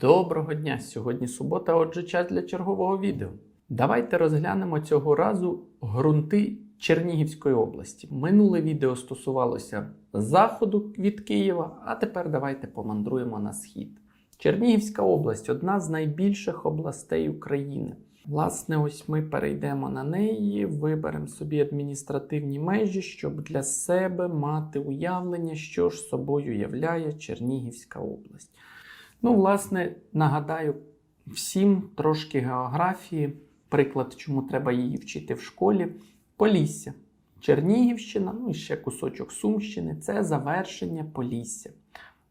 Доброго дня! Сьогодні субота, отже, час для чергового відео. Давайте розглянемо цього разу ґрунти Чернігівської області. Минуле відео стосувалося заходу від Києва, а тепер давайте помандруємо на схід. Чернігівська область одна з найбільших областей України. Власне, ось ми перейдемо на неї, виберемо собі адміністративні межі, щоб для себе мати уявлення, що ж собою являє Чернігівська область. Ну, власне, нагадаю всім трошки географії, приклад, чому треба її вчити в школі. Полісся. Чернігівщина, ну і ще кусочок Сумщини це завершення Полісся.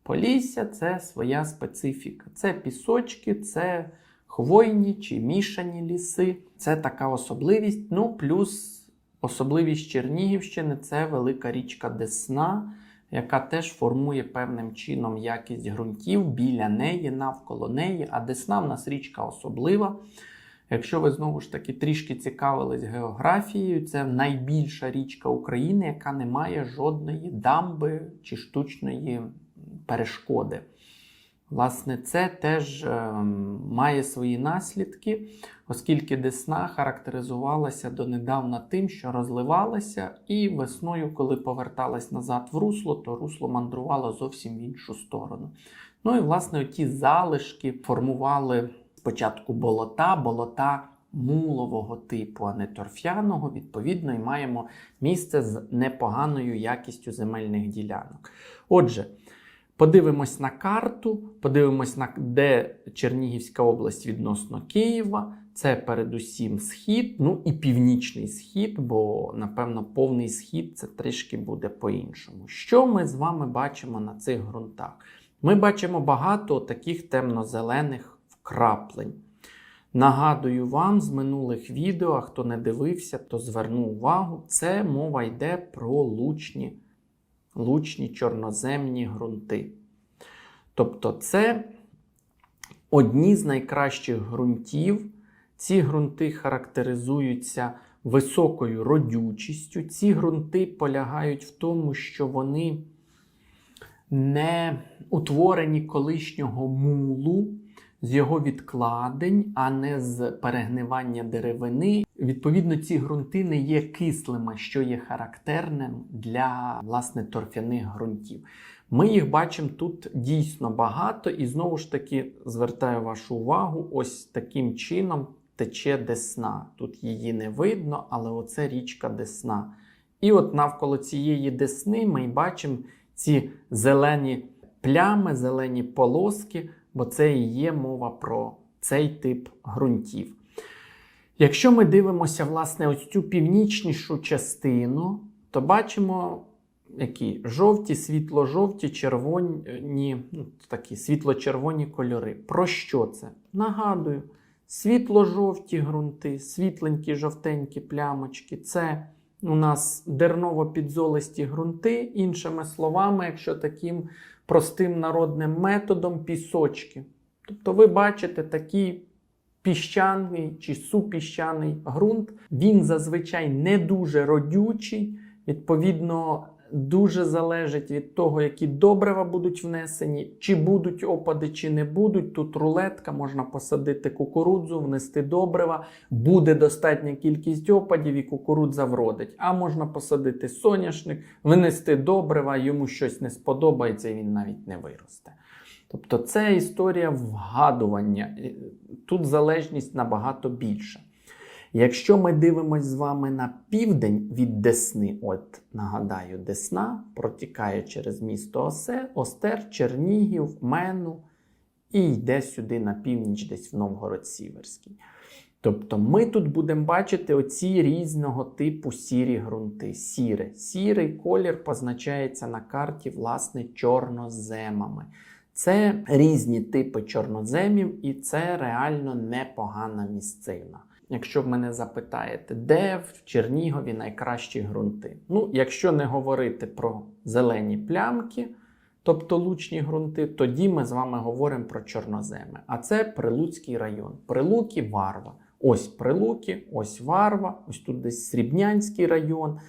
Полісся це своя специфіка. Це пісочки, це хвойні чи мішані ліси. Це така особливість. Ну, плюс особливість Чернігівщини це велика річка Десна яка теж формує певним чином якість ґрунтів біля неї, навколо неї. А Десна в нас річка особлива. Якщо ви знову ж таки трішки цікавились географією, це найбільша річка України, яка не має жодної дамби чи штучної перешкоди. Власне, це теж е, має свої наслідки, оскільки Десна характеризувалася донедавна тим, що розливалася, і весною, коли поверталась назад в русло, то русло мандрувало зовсім в іншу сторону. Ну і власне ті залишки формували спочатку болота, болота мулового типу, а не торфяного. Відповідно, і маємо місце з непоганою якістю земельних ділянок. Отже. Подивимось на карту, подивимось, на де Чернігівська область відносно Києва. Це передусім схід, ну і північний схід, бо, напевно, повний схід це трішки буде по-іншому. Що ми з вами бачимо на цих ґрунтах? Ми бачимо багато таких темно-зелених вкраплень. Нагадую вам з минулих відео, хто не дивився, то зверну увагу, це мова йде про лучні лучні чорноземні ґрунти. Тобто, це одні з найкращих ґрунтів. Ці ґрунти характеризуються високою родючістю. Ці ґрунти полягають в тому, що вони не утворені колишнього мулу з його відкладень, а не з перегнивання деревини. Відповідно, ці ґрунти не є кислими, що є характерним для власне торфяних ґрунтів. Ми їх бачимо тут дійсно багато, і знову ж таки звертаю вашу увагу, ось таким чином тече Десна. Тут її не видно, але оце річка Десна. І от навколо цієї Десни ми бачимо ці зелені плями, зелені полоски, бо це і є мова про цей тип ґрунтів. Якщо ми дивимося, власне, ось цю північнішу частину, то бачимо які жовті, світло-жовті, червоні, ну, такі світло-червоні кольори. Про що це? Нагадую, світло-жовті ґрунти, світленькі жовтенькі плямочки це у нас дерново-підзолисті ґрунти, іншими словами, якщо таким простим народним методом пісочки. Тобто ви бачите такий піщаний чи супіщаний ґрунт, він зазвичай не дуже родючий, відповідно, дуже залежить від того, які добрива будуть внесені, чи будуть опади, чи не будуть. Тут рулетка, можна посадити кукурудзу, внести добрива, буде достатня кількість опадів і кукурудза вродить. А можна посадити соняшник, внести добрива, йому щось не сподобається, і він навіть не виросте. Тобто це історія вгадування. Тут залежність набагато більша. Якщо ми дивимося з вами на південь від Десни, от нагадаю, Десна протікає через місто Осе, Остер, Чернігів, Мену і йде сюди на північ, десь в Новгород Сіверський. Тобто ми тут будемо бачити оці різного типу сірі ґрунти. Сіре. Сірий колір позначається на карті, власне, чорноземами. Це різні типи чорноземів, і це реально непогана місцина. Якщо в мене запитаєте, де в Чернігові найкращі ґрунти? Ну, якщо не говорити про зелені плямки, тобто лучні ґрунти, тоді ми з вами говоримо про чорноземи. А це Прилуцький район. Прилуки Варва. Ось Прилуки, ось Варва, ось тут десь Срібнянський район.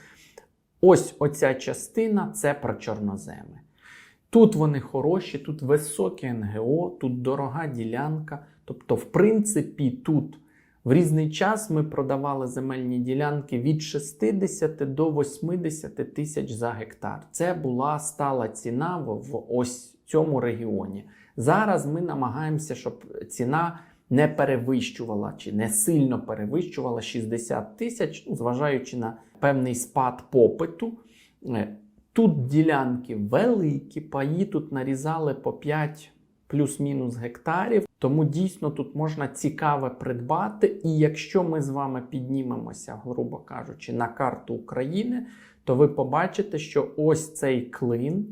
Ось оця частина це про чорноземи. Тут вони хороші, тут високе НГО, тут дорога ділянка. Тобто, в принципі, тут в різний час ми продавали земельні ділянки від 60 до 80 тисяч за гектар. Це була стала ціна в, ось цьому регіоні. Зараз ми намагаємося, щоб ціна не перевищувала чи не сильно перевищувала 60 тисяч, ну, зважаючи на певний спад попиту. Е, Тут ділянки великі, паї тут нарізали по 5 плюс-мінус гектарів. Тому дійсно тут можна цікаве придбати. І якщо ми з вами піднімемося, грубо кажучи, на карту України, то ви побачите, що ось цей клин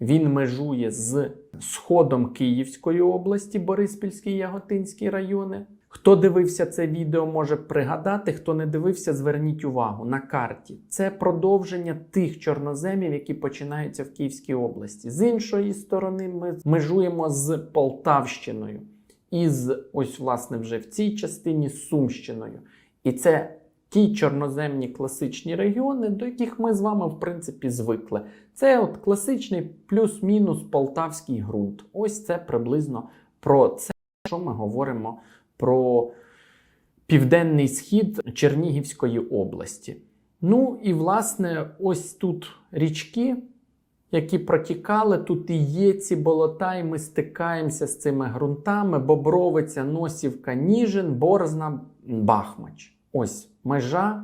він межує з сходом Київської області, Бориспільський Яготинський райони. Хто дивився це відео, може пригадати. Хто не дивився, зверніть увагу на карті. Це продовження тих чорноземів, які починаються в Київській області. З іншої сторони, ми межуємо з Полтавщиною і з ось, власне, вже в цій частині з Сумщиною. І це ті чорноземні класичні регіони, до яких ми з вами, в принципі, звикли. Це от класичний плюс-мінус полтавський ґрунт. Ось це приблизно про це, що ми говоримо про південний схід Чернігівської області. Ну і власне, ось тут річки, які протікали, тут і є ці болота, і ми стикаємося з цими ґрунтами: Бобровиця, Носівка, Ніжин, Борзна, Бахмач. Ось межа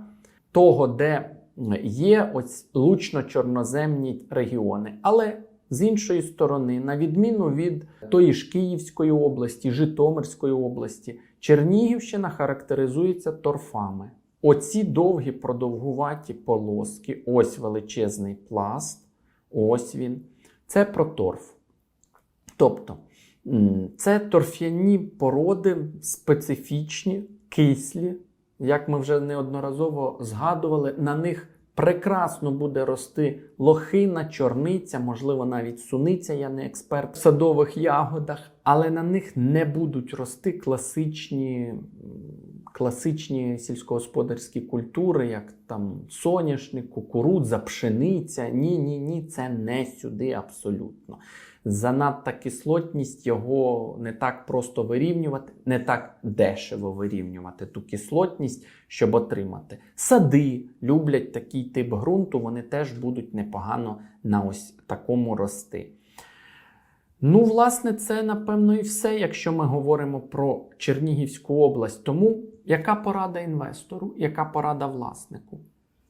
того, де є ось лучно-чорноземні регіони. Але з іншої сторони, на відміну від тої ж Київської області, Житомирської області, Чернігівщина характеризується торфами. Оці довгі продовгуваті полоски, ось величезний пласт, ось він. Це про торф. Тобто, це торф'яні породи специфічні, кислі, як ми вже неодноразово згадували, на них прекрасно буде рости лохина, чорниця, можливо, навіть суниця, я не експерт в садових ягодах, але на них не будуть рости класичні, класичні сільськогосподарські культури, як там соняшник, кукурудза, пшениця. Ні, ні, ні, це не сюди абсолютно. Занадта кислотність його не так просто вирівнювати, не так дешево вирівнювати ту кислотність, щоб отримати. Сади люблять такий тип ґрунту, вони теж будуть непогано на ось такому рости. Ну, власне, це напевно і все, якщо ми говоримо про Чернігівську область. Тому яка порада інвестору, яка порада власнику?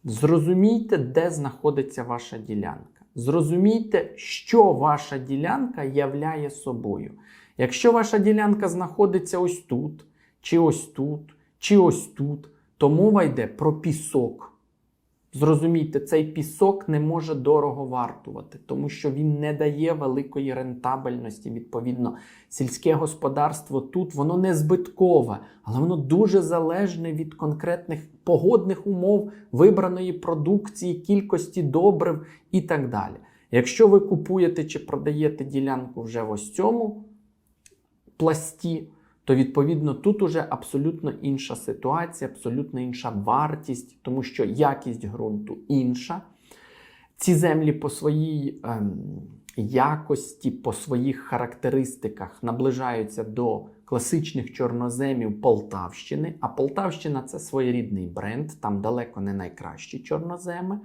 Зрозумійте, де знаходиться ваша ділянка. Зрозумійте, що ваша ділянка являє собою. Якщо ваша ділянка знаходиться ось тут, чи ось тут, чи ось тут, то мова йде про пісок. Зрозумійте, цей пісок не може дорого вартувати, тому що він не дає великої рентабельності. Відповідно, сільське господарство тут воно не збиткове, але воно дуже залежне від конкретних погодних умов, вибраної продукції, кількості добрив і так далі. Якщо ви купуєте чи продаєте ділянку вже в ось цьому пласті, то відповідно тут уже абсолютно інша ситуація, абсолютно інша вартість, тому що якість ґрунту інша. Ці землі по своїй ем, якості, по своїх характеристиках наближаються до класичних чорноземів Полтавщини. А Полтавщина це своєрідний бренд, там далеко не найкращі чорноземи.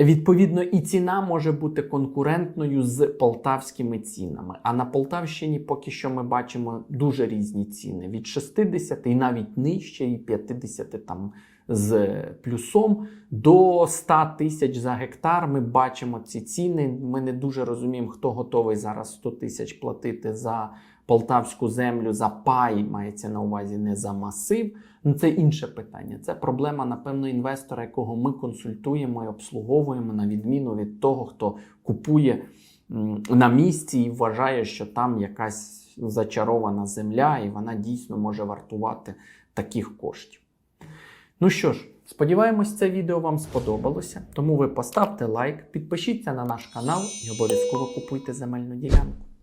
Відповідно, і ціна може бути конкурентною з полтавськими цінами. А на Полтавщині поки що ми бачимо дуже різні ціни: від 60 і навіть нижче, і 50 там з плюсом до 100 тисяч за гектар. Ми бачимо ці ціни. Ми не дуже розуміємо, хто готовий зараз 100 тисяч платити за полтавську землю за пай, мається на увазі не за масив. Ну це інше питання. Це проблема, напевно, інвестора, якого ми консультуємо і обслуговуємо, на відміну від того, хто купує на місці і вважає, що там якась зачарована земля, і вона дійсно може вартувати таких коштів. Ну що ж, сподіваємось, це відео вам сподобалося. Тому ви поставте лайк, підпишіться на наш канал і обов'язково купуйте земельну ділянку.